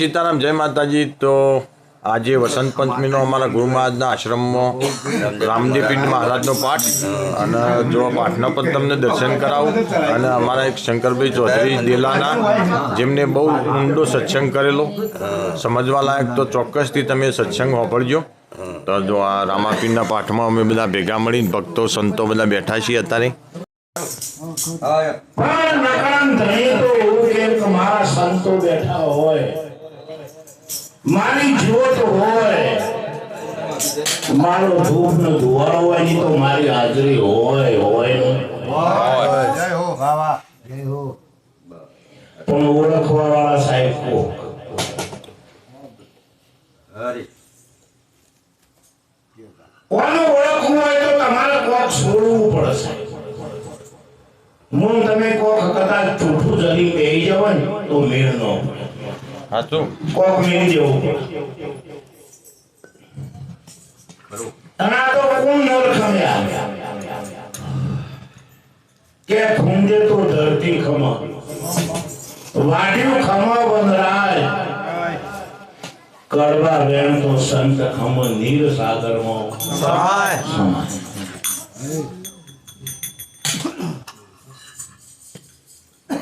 રામ સીતારામ જય માતાજી. તો આજે વસંત પંચમીનો અમારા ગુરુ મહારાજના આશ્રમમાં રામદેવપીઠ મહારાજનો પાઠ. અને જો પાઠનો પણ તમને દર્શન કરાવું અને અમારા એક શંકરભાઈ ચૌધરી દેલાના જેમને બહુ ઊંડો સત્સંગ કરેલો. સમજવા લાયક તો ચોક્કસથી તમે સત્સંગ વાપરજો. તો જો આ રામાપીરના પાઠમાં અમે બધા ભેગા મળીને ભક્તો સંતો બધા બેઠા છીએ અત્યારે. મારા સંતો બેઠા હોય. મારી જ્યોત હોય. મારો ધૂપ નો ધુવાળો હોયની તો મારી હાજરી હોય હોય. જય હો બાબા જય હો. પણ ઓળખવા વાળા સાહેબ કો કોને ઓળખવું હોય તો તમારે કોક છોડવું પડે સાહેબ હું તમે કોક કદાચ જૂઠું જરી બેહી જાવ ને તો મેળ ન પડે. સાચું કોક મેળી જવું. પડે તો કોણ નર ખમ્યા. કે ખૂંદે તો ધરતી ખમા. વાડ્યું ખમા વનરાય કડવા વેણ તો સંત ખમ નીર સાગરમાં. સમાય ઇન્ન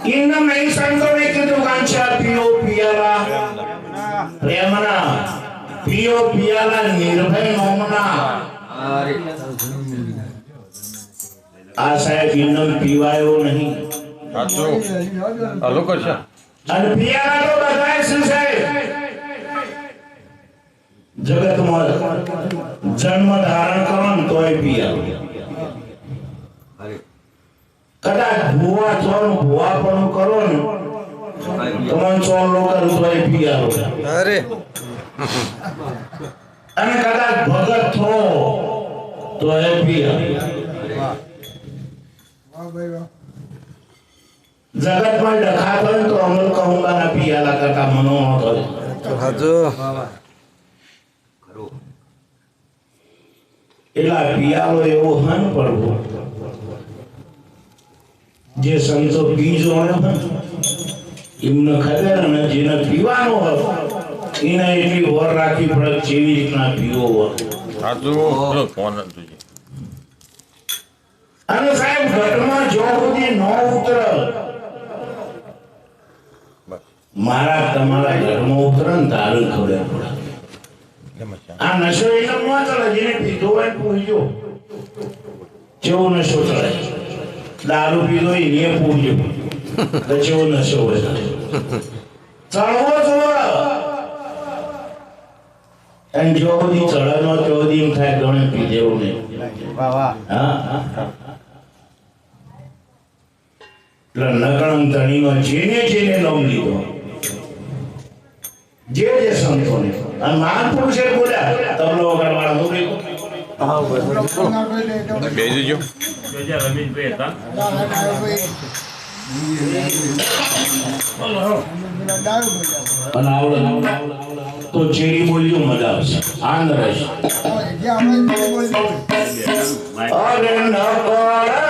નહીં સંતોને કીધું કાંચા પીઓ પિયાલા પ્રેમના પીઓ પિયાલા નિર્ભય નોમના આ સાહેબ ઇન્ન પીવાયો નહીં સાચું હલો કરશે અને પિયાલા તો બધાય શું સાહેબ જગતમાં જન્મ ધારણ કરો ને તોય પિયાલો કદાચ ભૂવા ચોન ભૂવા પણ કરો ને તમને ચોન લોકો પી આવો અરે. અને કદાચ ભગત થો તો એ પી જગતમાં ડખા હોય તો અમલ કહુંગાના પિયાલા કરતા મનો હતો હાજો. એટલા પિયાલો એવો હન પડવો. જે સંતો બીજો એમને ખબર ને જેને પીવાનો હતો એને એટલી વર રાખી પડે જેવી રીતના પીવો હતું. અને સાહેબ ઘટમાં જો સુધી ન ઉતર મારા તમારા ઘરમાં ઉતરે ને તારું ખબર પડે. આ નશો એટલે ન ચડે જેને પીધો હોય ને પૂછજો. કેવો નશો ચડે દારૂ પીધો એને ને પૂછજો નશો હોય જોવે અને જો બધી એમ થાય ગણે નહીં. હા? એટલે નકળમ ધણીનો જેને જેને નામ લીધો. જે જે સંતોને. અને મહાપુરુષે બોલ્યા. તબલો વગાડવાળા હું કીધું બે જજો અને આવડે તો ચેરી બોલ્યું મજા આવશે આનંદ રહેશે અરે નકળંગ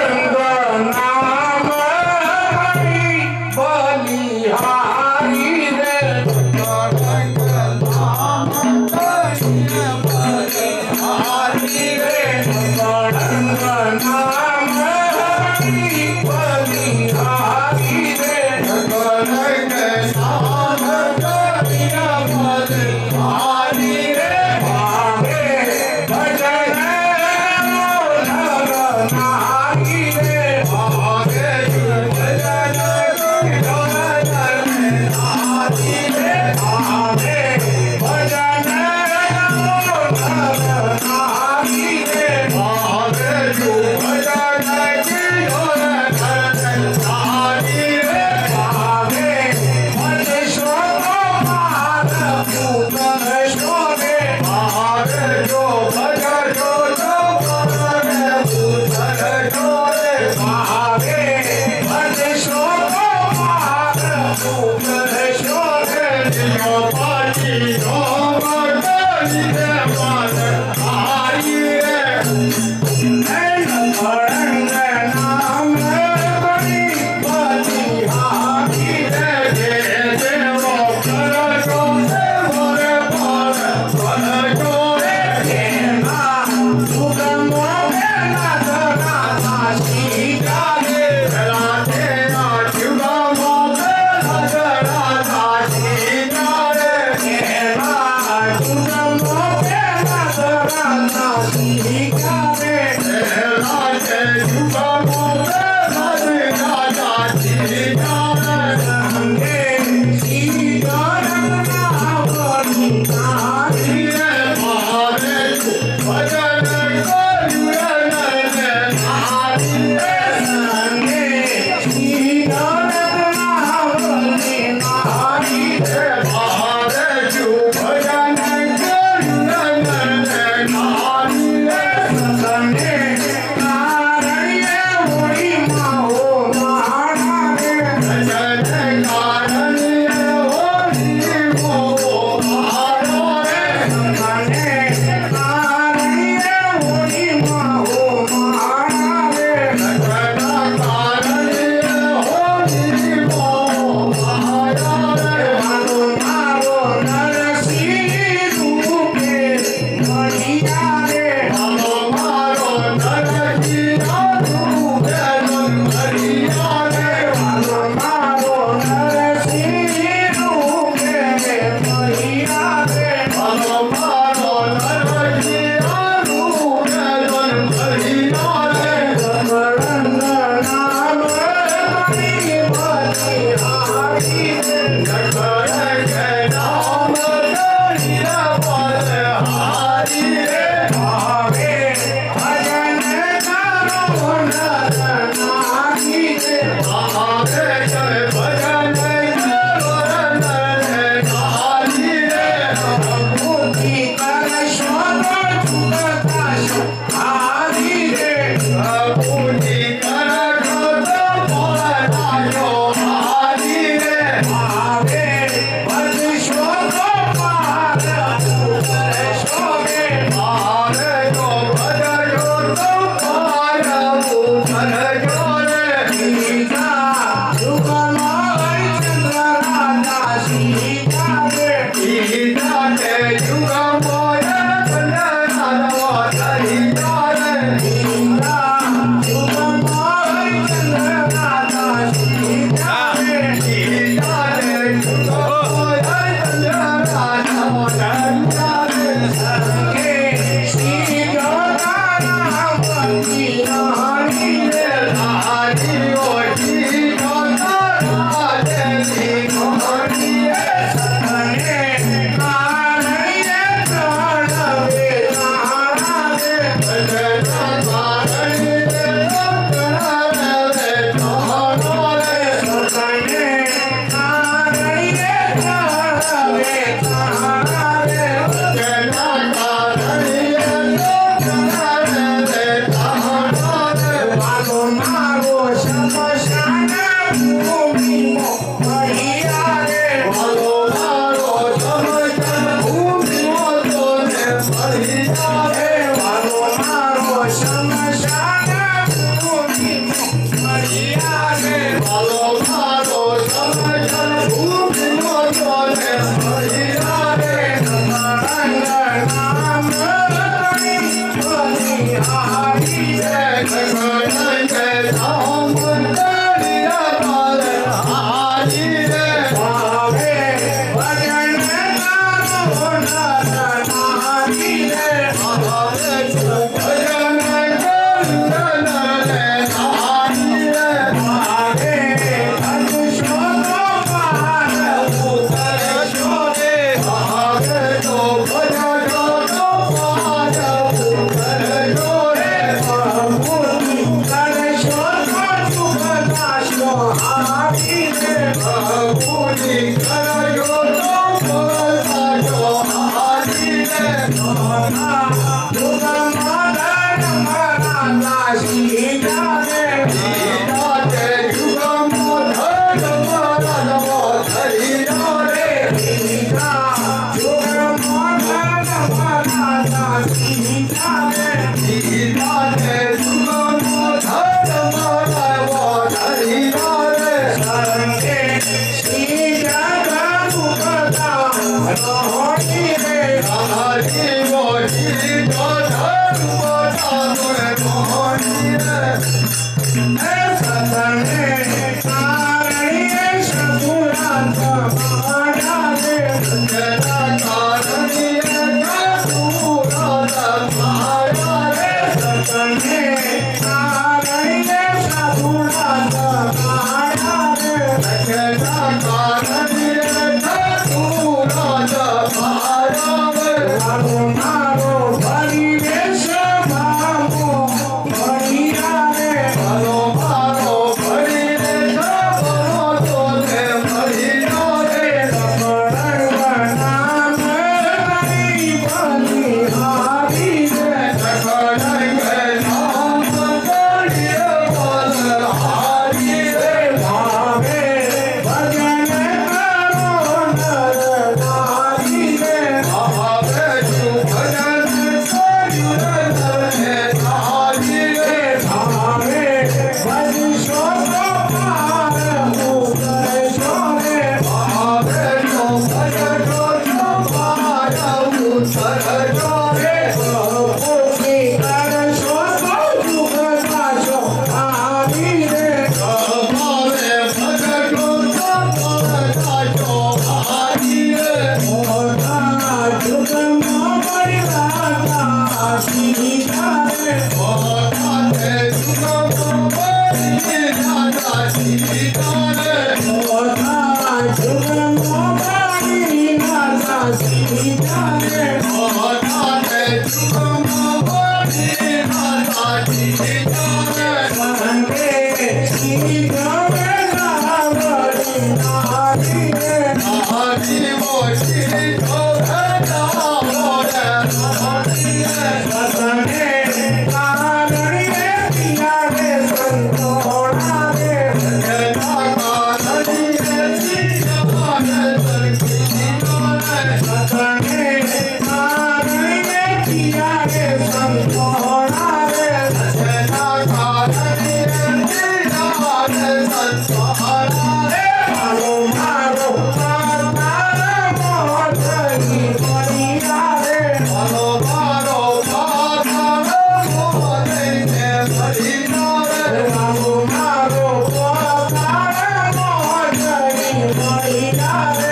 Morirá